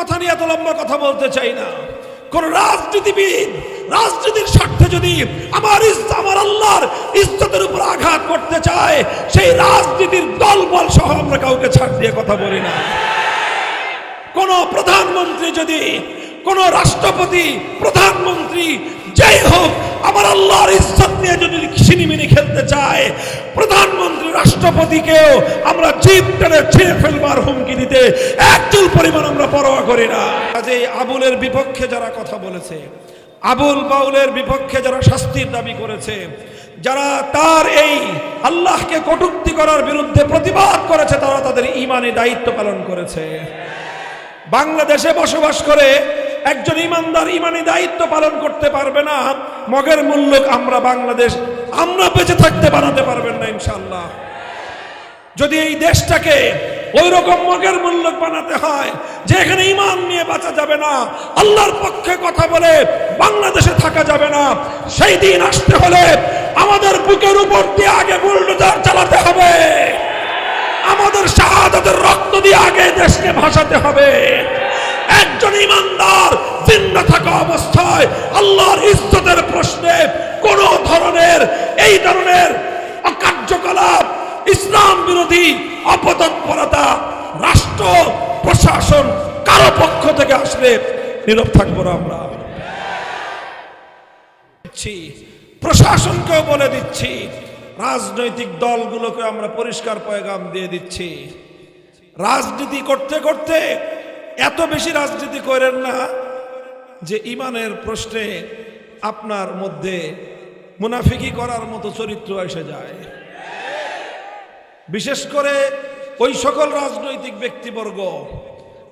কথা নিয়ে এত লম্বা কথা বলতে চাই না। কোন রাজনীতিবিদ, রাজনীতির স্বার্থে যদি আমার আমার আল্লাহর ইজ্জতের উপর আঘাত করতে চায়, সেই রাজনীতির দলবল সহ আমরা কাউকে ছাড় দিয়ে কথা বলি না। কোন প্রধানমন্ত্রী যদি কোন রাষ্ট্রপতি, প্রধানমন্ত্রী, যাই হোক, আমার আল্লাহর ইজ্জত নিয়ে যদি সিনিমিনি খেলতে চায়, প্রধানমন্ত্রী, রাষ্ট্রপতিকেও আমরা জিপ টেনে ছিঁড়ে ফেলবার হুমকি দিতে একচুল পরিমাণ আমরা পরোয়া করি না। কাজে আবুলের বিপক্ষে যারা কথা বলেছে, আবুল বাউলের বিপক্ষে যারা শাস্তির দাবি করেছে, যারা তার এই আল্লাহকে কটুক্তি করার বিরুদ্ধে প্রতিবাদ করেছে, তারা তাদের ইমানি দায়িত্ব পালন করেছে। বাংলাদেশে বসবাস করে একজন ইমানদার ইমানি দায়িত্ব পালন করতে পারবে না। মগের মূল্য আমরা বাংলাদেশ, আমরা বেঁচে থাকতে বানাতে পারবেন না ইনশাল্লাহ যদি এই দেশটাকে ওই রকম মগের মূল্য বানাতে হয়, যে এখানে ইমান নিয়ে বাঁচা যাবে না, আল্লাহর পক্ষে কথা বলে বাংলাদেশে থাকা যাবে না, সেই দিন আসতে হলে আমাদের বুকের উপর দিয়ে আগে বুলডোজার চালাতে হবে। আমাদের শাহাদাতের রক্ত দিয়ে আগে দেশকে ভাসাতে হবে। একজন ইমানদার জিন্দা থাকা অবস্থায় আল্লাহর ইজ্জতের প্রশ্নে কোন ধরনের, এই ধরনের অকার্যকলাপ, ইসলাম বিরোধী অপতৎপরতা, রাষ্ট্র, প্রশাসন কারও পক্ষ থেকে আসলে নীরব থাকব না আমরা। প্রশাসনকেও বলে দিচ্ছি, রাজনৈতিক দলগুলোকে আমরা পরিষ্কার পয়গাম দিয়ে দিচ্ছি। রাজনীতি করতে করতে এত বেশি রাজনীতি করেন না যে ইমানের প্রশ্নে আপনার মধ্যে মুনাফিকি করার মতো চরিত্র এসে যায়। বিশেষ করে ওই সকল রাজনৈতিক ব্যক্তিবর্গ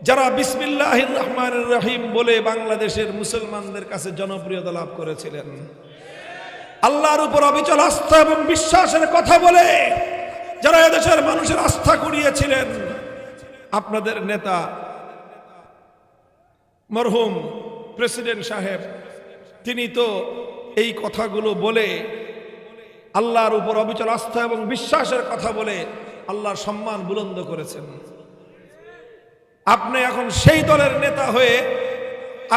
যারা বিসমিল্লাহ রহমান রহিম বলে বাংলাদেশের মুসলমানদের কাছে জনপ্রিয়তা লাভ করেছিলেন। আল্লাহর উপর অবিচল আস্থা এবং বিশ্বাসের কথা বলে যারা এদেশের মানুষের আস্থা কুড়িয়েছিলেন, আপনাদের নেতা মরহুম প্রেসিডেন্ট সাহেব, তিনি তো এই কথাগুলো বলে আল্লাহর উপর অবিচল আস্থা এবং বিশ্বাসের কথা বলে আল্লাহর সম্মান বুলন্দ করেছেন। আপনি এখন সেই দলের নেতা হয়ে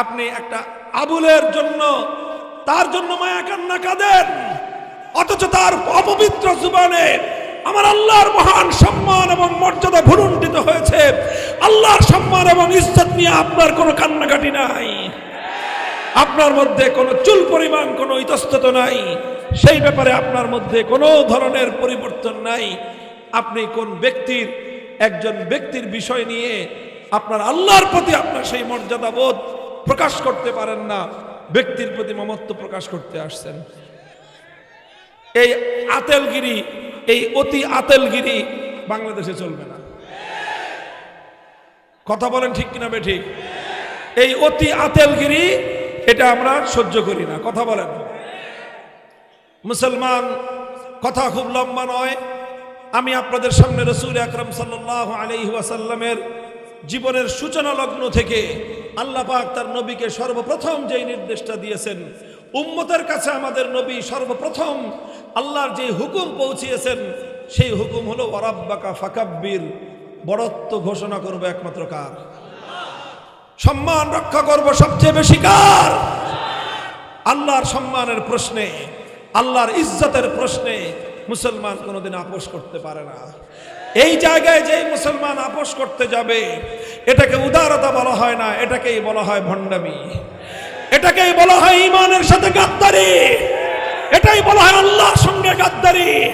আপনি একটা আবুলের জন্য, তার জন্য মায়া কান্না কাঁদেন, অথচ তার অপবিত্র জুবানে আমার আল্লাহর মহান সম্মান এবং মর্যাদা ভুলুণ্ঠিত হয়েছে। আল্লাহর সম্মান এবং ইজ্জত নিয়ে আপনার কোনো কান্নাকাটি নাই। আপনার মধ্যে কোনো চুল পরিমাণ, কোনো ইতস্তত নাই। সেই ব্যাপারে আপনার মধ্যে কোনো ধরনের পরিবর্তন নাই। আপনি কোন ব্যক্তির, একজন ব্যক্তির বিষয় নিয়ে আপনার আল্লাহর প্রতি আপনার সেই মর্যাদা বোধ প্রকাশ করতে পারেন না, ব্যক্তির প্রতি মমত্ব প্রকাশ করতে আসছেন। এই আতেলগিরি এই অতি আতেলগিরি বাংলাদেশে চলবে না। কথা বলেন ঠিক কিনা ঠিক এই অতি আতেলগিরি, এটা আমরা সহ্য করি না। কথা বলেন। মুসলমান, কথা খুব লম্বা নয়। আমি আপনাদের সামনে রসুল আকরম সাল্লাহ আলি ওয়াসাল্লামের জীবনের সূচনা লগ্ন থেকে আল্লাহ পাক তার নবীকে সর্বপ্রথম যেই নির্দেশটা দিয়েছেন, উম্মতের কাছে আমাদের নবী সর্বপ্রথম আল্লাহর যে হুকুম পৌঁছিয়েছেন, সেই হুকুম হলো ওরাব্বাকা ফাকাব্বির। বড়ত্ব ঘোষণা করব একমাত্র কার? সম্মান রক্ষা করব সবচেয়ে বেশি কার? আল্লাহর সম্মানের প্রশ্নে, আল্লাহর ইজ্জতের প্রশ্নে মুসলমান কোনোদিন আপোষ করতে পারে না। এই জায়গায় যে মুসলমান আপোষ করতে যাবে, এটাকে উদারতা বলা হয় না, এটাকেই বলা হয় ভণ্ডামি। এটাকেই বলা হয় ইমানের সাথে গাদ্দারি। এটাই বলা হয় আল্লাহর সঙ্গে গাদ্দারি।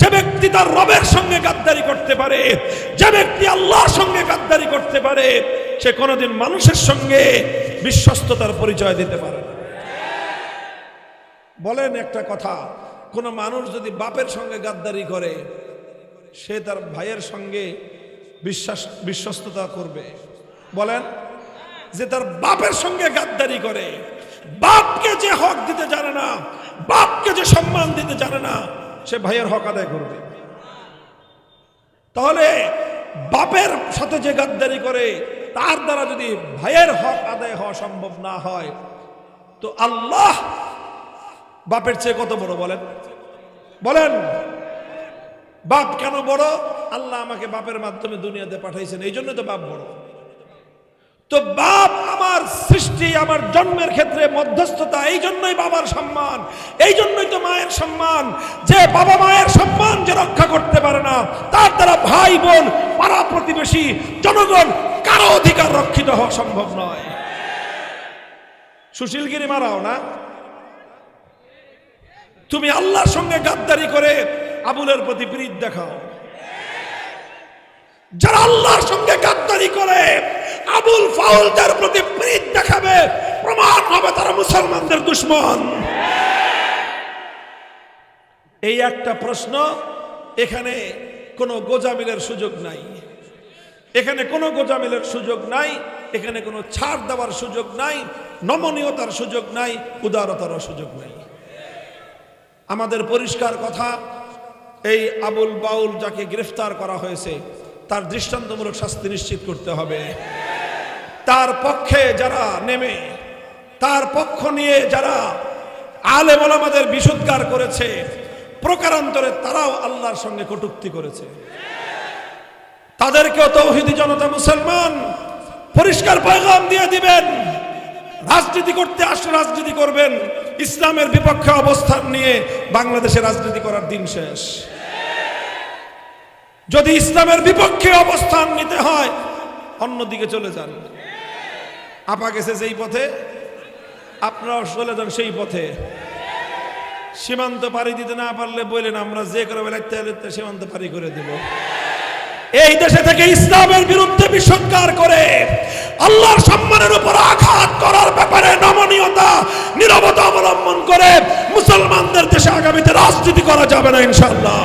যে ব্যক্তি তার রবের সঙ্গে গাদ্দারি করতে পারে, যে ব্যক্তি আল্লাহর সঙ্গে গাদ্দারি করতে পারে, সে কোনোদিন মানুষের সঙ্গে বিশ্বস্ততার পরিচয় দিতে পারে না। বলেন একটা কথা কোন মানুষ যদি বাপের সঙ্গে গাদ্দারি করে, সে তার ভাইয়ের সঙ্গে বিশ্বাস, বিশ্বস্ততা করবে। বলেন, যে তার বাপের সঙ্গে গাদ্দারি করে, বাপকে যে হক দিতে জানে না, বাপকে যে সম্মান দিতে জানে না, সে ভাইয়ের হক আদায় করবে। তাহলে বাপের সাথে যে গাদ্দারি করে, তার দ্বারা যদি ভাইয়ের হক আদায় হওয়া সম্ভব না হয়, তো আল্লাহ বাপের চেয়ে কত বড় বলেন? বলেন। বাপ কেন বড়? আল্লাহ আমাকে বাপের মাধ্যমে দুনিয়াতে পাঠাইছেন, এই জন্য তো বাপ বড়। তো বাপ আমার সৃষ্টি, আমার জন্মের ক্ষেত্রে মধ্যস্থতা, এই জন্যই বাবার সম্মান, এই জন্যই তো মায়ের সম্মান। যে বাবা মায়ের সম্মান যে রক্ষা করতে পারে না, তার দ্বারা ভাই বোন, পাড়া প্রতিবেশী, জনগণ কারও অধিকার রক্ষিত হওয়া সম্ভব নয়। সুশীলগিরি মারাও না? তুমি আল্লাহর সঙ্গে গাদ্দারি করে আবুলের প্রতি প্রীত দেখাও। যারা আল্লাহর সঙ্গে গাদ্দারি করে, আবুল ফাউলদের প্রতি প্রীত দেখাবে, প্রমাণ হবে তারা মুসলমানদের দুশ্মন। এই একটা প্রশ্ন, এখানে কোনো গোজামিলের সুযোগ নাই। এখানে কোনো গোজামিলের সুযোগ নাই, এখানে কোনো ছাড় দেওয়ার সুযোগ নাই, নমনীয়তার সুযোগ নাই উদারতার সুযোগ নাই। আমাদের পরিষ্কার কথা, এই আবুল বাউল যাকে গ্রেফতার করা হয়েছে, তার দৃষ্টান্তমূলক শাস্তি নিশ্চিত করতে হবে। তার পক্ষে যারা নেমে, তার পক্ষ নিয়ে যারা আলেম ওলামাদের বিশুদ্ধার করেছে, প্রকারান্তরে তারাও আল্লাহর সঙ্গে কটুক্তি করেছে। তাদেরকেও তৌহিদি জনতা মুসলমান পরিষ্কার পয়গাম দিয়ে দিবেন। রাজনীতি করতে আসলে রাজনীতি করবেন। ইসলামের বিপক্ষে অবস্থান নিয়ে বাংলাদেশে রাজনীতি করার দিন শেষ। যদি ইসলামের বিপক্ষে অবস্থান নিতে হয়, অন্যদিকে চলে যান। আপা গেছে যেই পথে, আপনারাও চলে যান সেই পথে। সীমান্ত পাড়ি দিতে না পারলে বললেন, আমরা যে করে বেলাতে সীমান্ত পাড়ি করে দেব। এই দেশে থেকে ইসলামের বিরুদ্ধে বিসৎকার করে আল্লাহর সম্মানের উপর আঘাত করার ব্যাপারে নমনীয়তা নিরবতা অবলম্বন করে মুসলমানদের দেশে আগামীতে রাজনীতি করা যাবে না ইনশাল্লাহ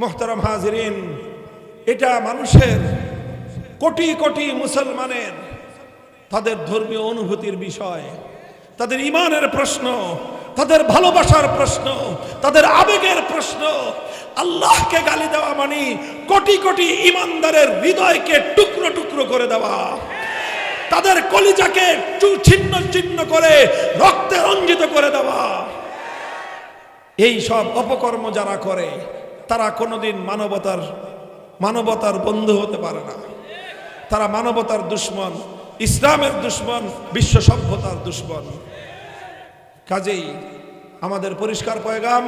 মোহতারাম হাজিরিন, এটা মানুষের কোটি কোটি মুসলমানের তাদের ধর্মীয় অনুভূতির বিষয়, তাদের ইমানের প্রশ্ন। তাদের ভালোবাসার প্রশ্ন, তাদের আবেগের প্রশ্ন, আল্লাহকে গালি দেওয়া মানে কোটি কোটি ইমানদারের হৃদয়কে টুকরো টুকরো করে দেওয়া। তাদের কলিজাকে ছিন্ন ছিন্ন করে রক্তে রঞ্জিত করে দেওয়া। এই সব অপকর্ম যারা করে, তারা কোনোদিন মানবতার মানবতার বন্ধু হতে পারে না। তারা মানবতার দুশ্মন, ইসলামের দুশ্মন, বিশ্ব সভ্যতার দুশ্মন। কাজেই আমাদের পরিষ্কার পয়গাম,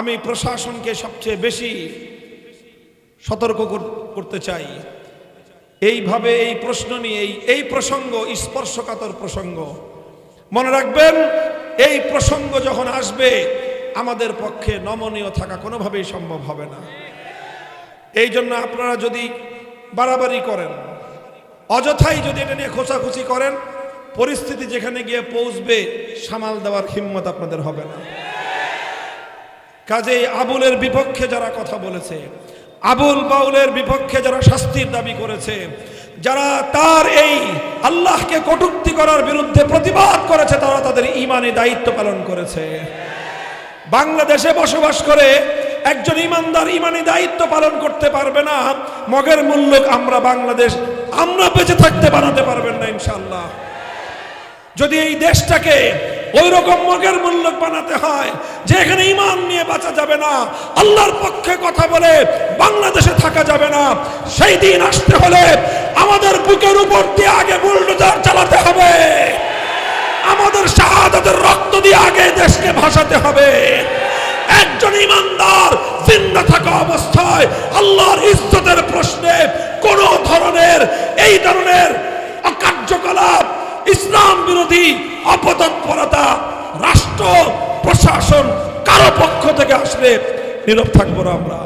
আমি প্রশাসনকে সবচেয়ে বেশি সতর্ক করতে চাই। এইভাবে এই প্রশ্ন নিয়ে এই প্রসঙ্গ, স্পর্শকাতর প্রসঙ্গ। মনে রাখবেন, এই প্রসঙ্গ যখন আসবে, আমাদের পক্ষে নমনীয় থাকা কোনোভাবেই সম্ভব হবে না। এই জন্য আপনারা যদি বাড়াবাড়ি করেন, অযথাই যদি এটা নিয়ে খোঁচাখুচি করেন পরিস্থিতি যেখানে গিয়ে পৌঁছবে, সামাল দেওয়ার হিম্মত আপনাদের হবে না। কাজেই আবুলের বিপক্ষে যারা কথা বলেছে, আবুল বাউলের বিপক্ষে যারা শাস্তির দাবি করেছে, যারা তার এই আল্লাহকে কটূক্তি করার বিরুদ্ধে প্রতিবাদ করেছে, তারা তাদের ইমানি দায়িত্ব পালন করেছে। বাংলাদেশে বসবাস করে একজন ইমানদার ইমানি দায়িত্ব পালন করতে পারবে না, মগের মূল্য আমরা বাংলাদেশ, আমরা বেঁচে থাকতে বানাতে পারবেন না ইনশাল্লাহ যদি এই দেশটাকে ওই রকম মগের মূল্য বানাতে হয়, যে এখানে ইমান নিয়ে বাঁচা যাবে না, আল্লাহর পক্ষে কথা বলে বাংলাদেশে থাকা যাবে না, সেই দিন আসতে হলে আমাদের বুকের উপর দিয়ে আগে বুলডোজার চালাতে হবে। আমাদের শাহাদাতের রক্ত দিয়ে আগে দেশকে ভাসাতে হবে। একজন ইমানদার জিন্দা থাকা অবস্থায় আল্লাহর ইজ্জতের প্রশ্নে কোন ধরনের, এই ধরনের বিরোধী অপতৎপরতা রাষ্ট্র প্রশাসন কারও পক্ষ থেকে আসলে নীরব থাকব না আমরা।